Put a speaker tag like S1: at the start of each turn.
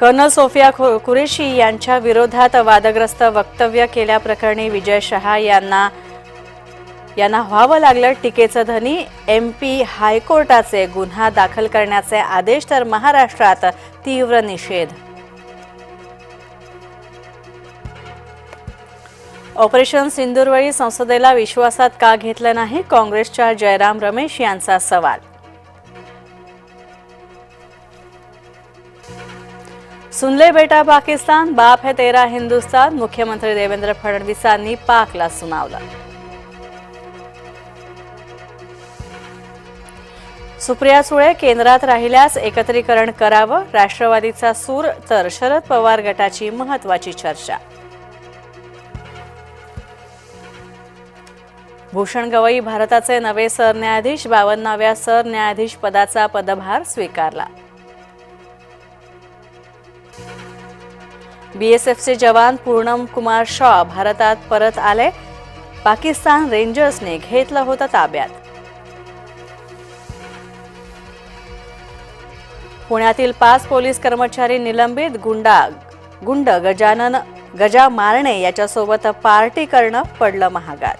S1: Colonel Sofia खु- कुरेशी यांच्या विरोधात वादग्रस्त वक्तव्य केल्याप्रकरणी विजय शहा यांना यांना व्हावं लागलं टीकेचं धनी एम पी हायकोर्टाचे गुन्हा दाखल करण्याचे आदेश तर महाराष्ट्रात तीव्र निषेध. ऑपरेशन सिंदूरवेळी संसदेला विश्वासात का घेतलं नाही? काँग्रेसच्या जयराम रमेश यांचा सवाल सुनले बेटा पाकिस्तान बाप है तेरा हिंदुस्तान मुख्यमंत्री देवेंद्र फडणवीसांनी पाकला सुनावला. सुप्रिया सुळे केंद्रात राहिल्यास एकत्रीकरण करावं राष्ट्रवादीचा सूर तर शरद पवार गटाची महत्वाची चर्चा. भूषण गवई भारताचे नवे सरन्यायाधीश बावन्नाव्या सरन्यायाधीश पदाचा पदभार स्वीकारला. बीएसएफचे जवान पूर्णम कुमार शॉ भारतात परत आले. पाकिस्तान रेंजर्सने घेतलं होतं ताब्यात. पुण्यातील पाच पोलीस कर्मचारी निलंबित गुंडा गुंड गजानन गजा मारणे याच्यासोबत पार्टी करणं पडलं महागात.